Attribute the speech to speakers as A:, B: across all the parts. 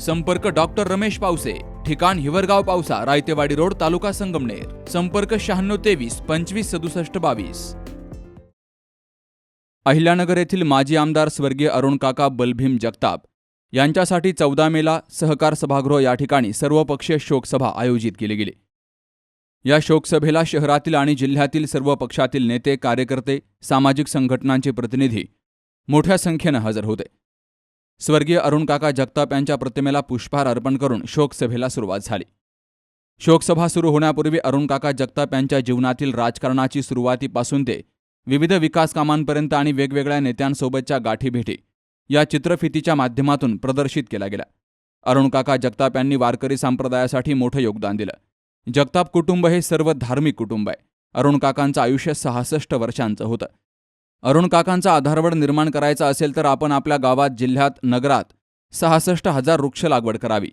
A: संपर्क डॉक्टर रमेश पावसे ठिकाण हिवरगाव पावसा रायतेवाडी रोड तालुका संगमनेर. संपर्क शहाण्णव तेवीस पंचवीस सदुसष्ट बावीस. अहिल्यानगर येथील माजी आमदार स्वर्गीय अरुण काका बलभीम जगताप यांच्यासाठी चौदा मेला सहकार सभागृह या ठिकाणी सर्वपक्षीय शोकसभा आयोजित केली गेली. या शोकसभेला शहरातील आणि जिल्ह्यातील सर्व पक्षातील नेते कार्यकर्ते सामाजिक संघटनांचे प्रतिनिधी मोठ्या संख्येनं हजर होते. स्वर्गीय अरुण काका जगताप यांच्या प्रतिमेला पुष्पहार अर्पण करून शोकसभेला सुरुवात झाली. शोकसभा सुरू होण्यापूर्वी अरुण काका जगताप यांच्या जीवनातील राजकारणाची सुरुवातीपासून ते विविध विकास कामांपर्यंत आणि वेगवेगळ्या नेत्यांसोबतच्या गाठीभेटी या चित्रफितीच्या माध्यमातून प्रदर्शित केल्या गेल्या. अरुण काका जगताप यांनी वारकरी संप्रदायासाठी मोठं योगदान दिलं. जगताप कुटुंब हे सर्व धार्मिक कुटुंब आहे. अरुण काकांचं आयुष्य सहासष्ट वर्षांचं होतं. अरुण काकांचा आधारवड निर्माण करायचा असेल तर आपण आपल्या गावात जिल्ह्यात नगरात सहासष्ट हजार वृक्ष लागवड करावी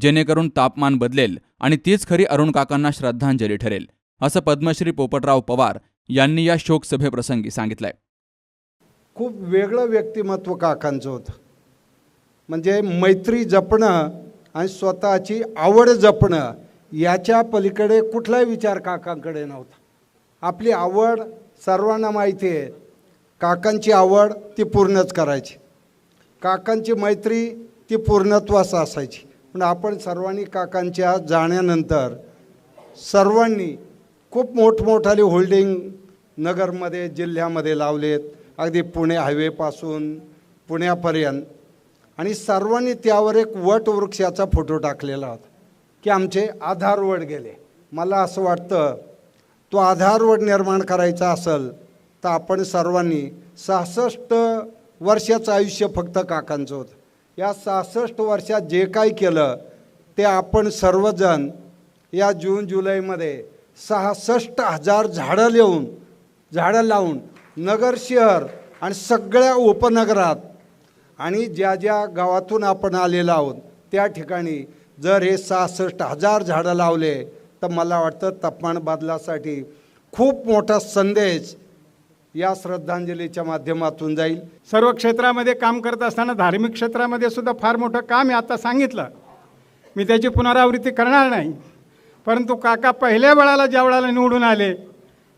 A: जेणेकरून तापमान बदलेल आणि तीच खरी अरुण काकांना श्रद्धांजली ठरेल असं पद्मश्री पोपटराव पवार यांनी या शोकसभेप्रसंगी सांगितलंय.
B: खूप वेगळं व्यक्तिमत्व काकांचं होतं. म्हणजे मैत्री जपणं आणि स्वतःची आवड जपणं याच्या पलीकडे कुठलाही विचार काकांकडे नव्हता. आपली आवड सर्वांना माहिती आहे. काकांची आवड ती पूर्णच करायची. काकांची मैत्री ती पूर्णत्वास असायची. पण आपण सर्वांनी काकांच्या जाण्यानंतर सर्वांनी खूप मोठमोठाले होल्डिंग नगरमध्ये जिल्ह्यामध्ये लावलेत. अगदी पुणे हायवेपासून पुण्यापर्यंत. आणि सर्वांनी त्यावर एक वटवृक्षाचा फोटो टाकलेला होता की आमचे आधारवड गेले. मला असं वाटतं तो आधारवड निर्माण करायचा असेल तर आपण सर्वांनी सहासष्ट वर्षाचं आयुष्य फक्त काकांचं होतं. या सहासष्ट वर्षात जे काही केलं ते आपण सर्वजण या जून जुलैमध्ये सहासष्ट हजार झाडं लिहून झाडं लावून नगर शहर आणि सगळ्या उपनगरात आणि ज्या ज्या गावातून आपण आलेलो आहोत त्या ठिकाणी जर हे सहासष्ट हजार झाडं लावले तर मला वाटतं तापमान बदलासाठी खूप मोठा संदेश या श्रद्धांजलीच्या माध्यमातून जाईल.
C: सर्व क्षेत्रामध्ये काम करत असताना धार्मिक क्षेत्रामध्ये सुद्धा फार मोठं काम आहे आता सांगितलं. मी त्याची पुनरावृत्ती करणार नाही. परंतु काका पहिल्या वेळाला ज्या वेळाला निवडून आले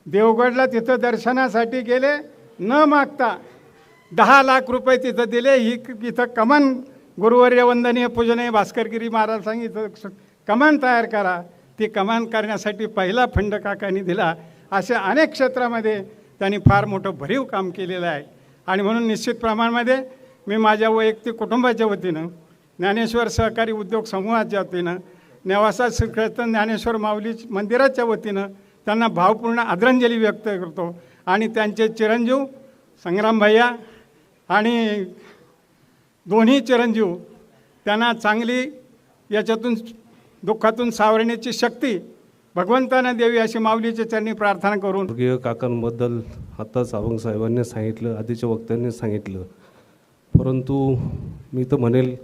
C: देवगडला तिथं दर्शनासाठी गेले न मागता दहा लाख रुपये तिथं दिले. ही इथं कमान गुरुवर्य वंदनीय पूजनीय भास्करगिरी महाराज सांगितलं कमान तयार करा. ती कमान करण्यासाठी पहिला फंड काकांनी दिला. अशा अनेक क्षेत्रामध्ये त्यांनी फार मोठं भरीव काम केलेलं आहे. आणि म्हणून निश्चित प्रमाणामध्ये मी माझ्या वैयक्तिक कुटुंबाच्या वतीनं ज्ञानेश्वर सहकारी उद्योग समूहाच्या वतीनं नेवासा श्रीकृष्ण ज्ञानेश्वर माऊली मंदिराच्या वतीनं त्यांना भावपूर्ण आदरांजली व्यक्त करतो. आणि त्यांचे चिरंजीव संग्राम भैया आणि दोन्ही चिरंजीव त्यांना चांगली याच्यातून दुःखातून सावरण्याची शक्ती भगवंतानं देवी अशी माऊलीच्या चरणी प्रार्थना करून
D: स्वर्गीय काकांबद्दल आत्ताच अभंग साहेबांनी सांगितलं आधीच्या वक्त्यांनी सांगितलं. परंतु मी तर म्हणेल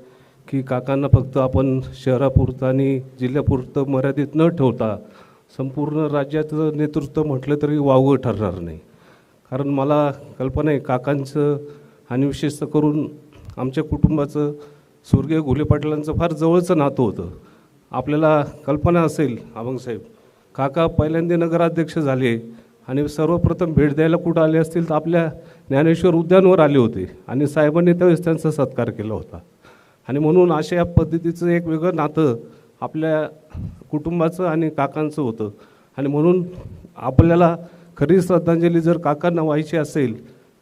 D: की काकांना फक्त आपण शहरापुरतं आणि जिल्ह्यापुरतं मर्यादित न ठेवता संपूर्ण राज्याचं नेतृत्व म्हटलं तरी वावगं ठरणार नाही. कारण मला कल्पना आहे काकांचं आणि विशेषतः करून आमच्या कुटुंबाचं स्वर्गीय घुले पाटलांचं फार जवळचं नातं होतं. आपल्याला कल्पना असेल अभंगसाहेब काका पहिल्यांदा नगराध्यक्ष झाले आणि सर्वप्रथम भेट द्यायला कुठं आले असतील तर आपल्या ज्ञानेश्वर उद्यानवर आले होते. आणि साहेबांनी त्यावेळेस त्यांचा सत्कार केला होता. आणि म्हणून अशा या पद्धतीचं एक वेगळं नातं आपल्या कुटुंबाचं आणि काकांचं होतं. आणि म्हणून आपल्याला खरी श्रद्धांजली जर काकांना व्हायची असेल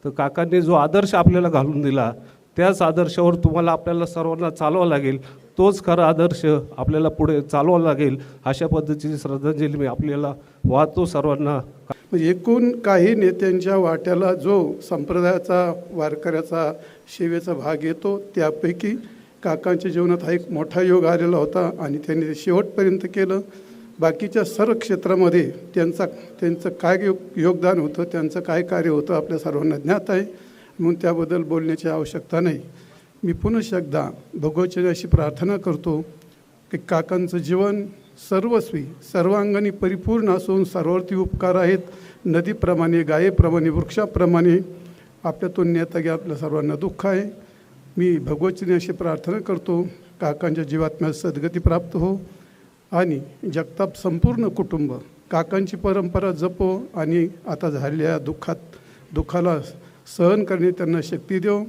D: तर काकांनी जो आदर्श आपल्याला घालून दिला त्याच आदर्शावर तुम्हाला आपल्याला सर्वांना चालवावं लागेल. तोच खरा आदर्श आपल्याला पुढे चालवावा लागेल अशा पद्धतीची श्रद्धांजली मी आपल्याला वाहतो सर्वांना.
E: म्हणजे एकूण काही नेत्यांच्या वाट्याला जो संप्रदायाचा वारकऱ्याचा सेवेचा भाग येतो त्यापैकी काकांच्या जीवनात हा एक मोठा योग आलेला होता आणि त्यांनी ते शेवटपर्यंत केलं. बाकीच्या सर्व क्षेत्रामध्ये त्यांचा त्यांचं काय योग योगदान होतं त्यांचं काय कार्य होतं आपल्या सर्वांना ज्ञात आहे. म्हणून त्याबद्दल बोलण्याची आवश्यकता नाही. मी पुनश एकदा भगवचने अशी प्रार्थना करतो की काकांचं जीवन सर्वस्वी सर्वांगाने परिपूर्ण असून सर्वर्थी उपकार आहेत. नदीप्रमाणे गायेप्रमाणे वृक्षाप्रमाणे आपल्यातून नेता घ्या आपल्या सर्वांना दुःख आहे. मी भगवचने अशी प्रार्थना करतो काकांच्या जीवात्म्या सद्गती प्राप्त हो आणि जगताप संपूर्ण कुटुंब काकांची परंपरा जपो आणि आता झालेल्या दुःखात दुःखाला सहन करणे त्यांना शक्ती देव.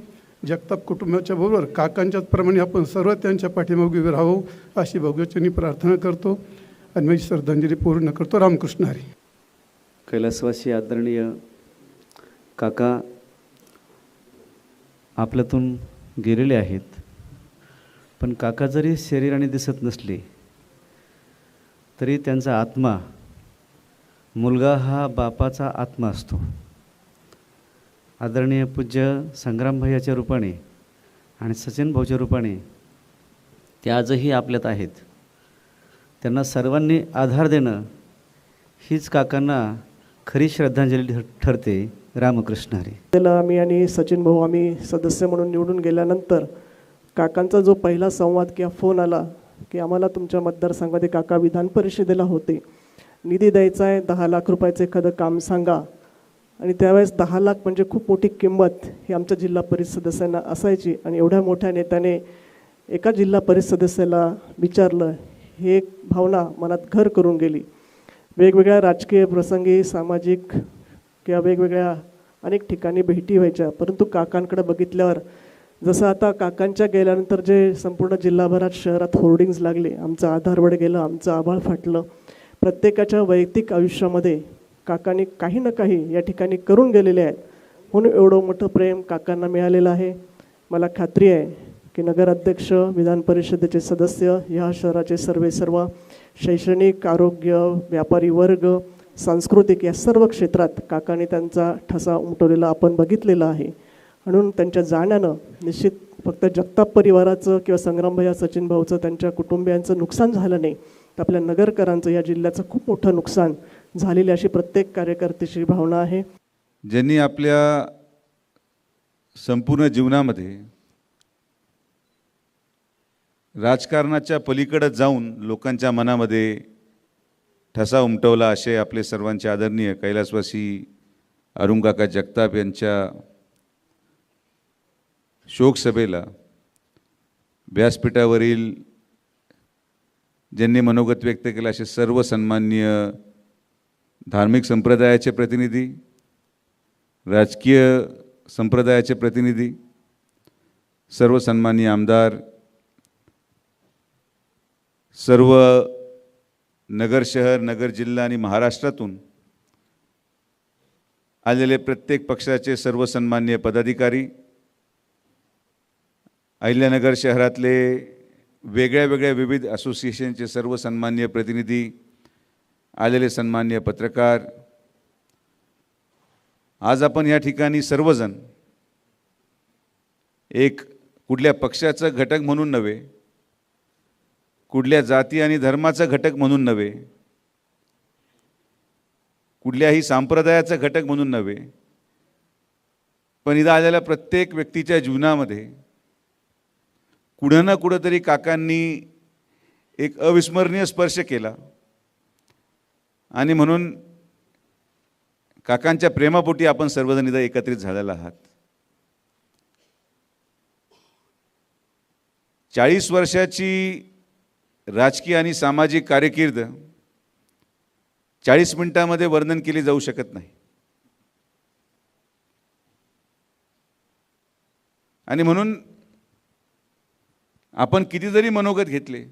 E: जगताप कुटुंबाच्या बरोबर काकांच्याचप्रमाणे आपण सर्व त्यांच्या पाठीमागे उभे राहू अशी भगवचनी प्रार्थना करतो. आणि माझी श्रद्धांजली पूर्ण करतो. रामकृष्ण हरी.
F: कैलासवासी आदरणीय काका आपल्यातून गेलेले आहेत पण काका जरी शरीराने दिसत नसले तरी त्यांचा आत्मा मुलगा हा बापाचा आत्मा असतो. आदरणीय पूज्य संग्रामभैयाच्या रूपाने आणि सचिन भाऊच्या रूपाने ते आजही आपल्यात आहेत. त्यांना सर्वांनी आधार देणं हीच काकांना खरी श्रद्धांजली ठर- ठरते. रामकृष्ण हरी.
G: त्याला आम्ही आणि सचिन भाऊ आम्ही सदस्य म्हणून निवडून गेल्यानंतर काकांचा जो पहिला संवाद किंवा फोन आला की आम्हाला तुमच्या मतदारसंघामध्ये काका विधान परिषदेला होते. निधी द्यायचा आहे दहा लाख रुपयाचं एखादं काम सांगा. आणि त्यावेळेस दहा लाख म्हणजे खूप मोठी किंमत ही आमच्या जिल्हा परिषद सदस्यांना असायची. आणि एवढ्या मोठ्या नेत्याने एका जिल्हा परिषद सदस्याला विचारलं हे एक भावना मनात घर करून गेली. वेगवेगळ्या राजकीय प्रसंगी सामाजिक किंवा वेगवेगळ्या अनेक ठिकाणी भेटी व्हायच्या. परंतु काकांकडे बघितल्यावर जसं आता काकांच्या गेल्यानंतर जे संपूर्ण जिल्हाभरात शहरात होर्डिंग्ज लागले आमचं आधारवड गेलं आमचं आभाळ फाटलं प्रत्येकाच्या वैयक्तिक आयुष्यामध्ये काकांनी काही ना काही या ठिकाणी करून गेलेले आहेत. म्हणून एवढं मोठं प्रेम काकांना मिळालेलं आहे. मला खात्री आहे की नगराध्यक्ष विधान परिषदेचे सदस्य ह्या शहराचे सर्वे सर्व शैक्षणिक आरोग्य व्यापारी वर्ग सांस्कृतिक या सर्व क्षेत्रात काकाने त्यांचा ठसा उमटवलेला आपण बघितलेला आहे. म्हणून त्यांच्या जाण्यानं निश्चित फक्त जगताप परिवाराचं किंवा संग्रामभैया सचिन भाऊचं त्यांच्या कुटुंबियांचं नुकसान झालं नाही. तर आपल्या नगरकरांचं या जिल्ह्याचं खूप मोठं नुकसान झालेली अशी प्रत्येक कार्यकर्त्याची भावना आहे.
H: ज्यांनी आपल्या संपूर्ण जीवनामध्ये राजकारणाच्या पलीकडे जाऊन लोकांच्या मनामध्ये ठसा उमटवला असे आपले सर्वांचे आदरणीय कैलासवासी अरुणकाका जगताप यांच्या शोकसभेला व्यासपीठावरील ज्यांनी मनोगत व्यक्त केलं असे सर्व सन्माननीय धार्मिक संप्रदायाचे प्रतिनिधी राजकीय संप्रदायाचे प्रतिनिधी सर्व सन्माननीय आमदार सर्व नगर शहर नगर जिल्हा आणि महाराष्ट्रातून आलेले प्रत्येक पक्षाचे सर्व सन्माननीय पदाधिकारी अहिल्यानगर शहरातले वेगळ्या वेगळ्या विविध असोसिएशनचे सर्व सन्माननीय प्रतिनिधी आलेले सन्माननीय पत्रकार आज आपण या ठिकाणी सर्वजण एक कुठल्या पक्षाचं घटक म्हणून नव्हे कुठल्या जाती आणि धर्माचा घटक म्हणून नव्हे कुठल्याही संप्रदायाचा घटक म्हणून नव्हे पण इथं आलेल्या प्रत्येक व्यक्तीच्या जीवनामध्ये कुठं ना कुठंतरी काकांनी एक अविस्मरणीय स्पर्श केला. आणि म्हणून काकांच्या प्रेमापोटी आपण सर्वजण इथं एकत्रित झालेला आहात. चाळीस वर्षाची राजकीय आणि सामाजिक कार्यकीर्द चाळीस मिनिटामध्ये वर्णन केली जाऊ शकत नाही. आणि म्हणून आपण किती जरी मनोगत घेतले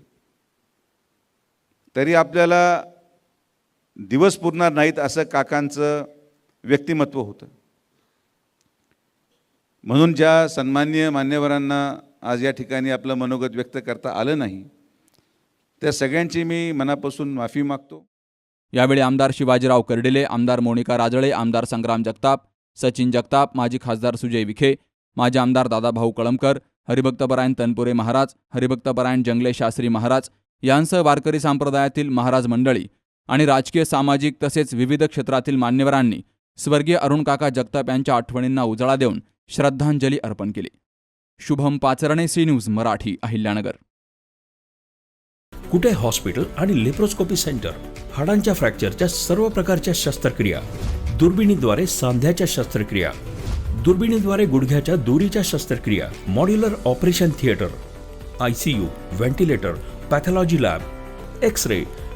H: तरी आपल्याला दिवस पुरणार नाहीत असं काकांचं व्यक्तिमत्व होतं. म्हणून ज्या सन्मान्य मान्यवरांना आज या ठिकाणी आपलं मनोगत व्यक्त करता आलं नाही त्या सगळ्यांची मी मनापासून माफी मागतो.
A: यावेळी आमदार शिवाजीराव कर्डिले आमदार मोनिका राजळे आमदार संग्राम जगताप सचिन जगताप माजी खासदार सुजय विखे माजी आमदार दादाभाऊ कळमकर हरिभक्तपरायण तनपुरे महाराज हरिभक्तपरायण जंगले शास्त्री महाराज यांसह वारकरी संप्रदायातील महाराज मंडळी आणि राजकीय सामाजिक तसेच विविध क्षेत्रातील मान्यवरांनी स्वर्गीय अरुण काका जगताप यांच्या आठवणींना उजाळा देऊन श्रद्धांजली अर्पण केली. Shubham Pacharne C news Marathi Ahilyanagar.
I: Kute hospital आणि लेप्रोस्कोपी सेंटर? हाडांच्या फ्रॅक्चरच्या सर्व प्रकारच्या शस्त्रक्रिया. दुर्बिणीद्वारे सांध्याच्या शस्त्रक्रिया. दुर्बिणीद्वारे गुडघ्याच्या दोरीच्या शस्त्रक्रिया. Modular operation theatre. I C U ventilator pathology lab. X ray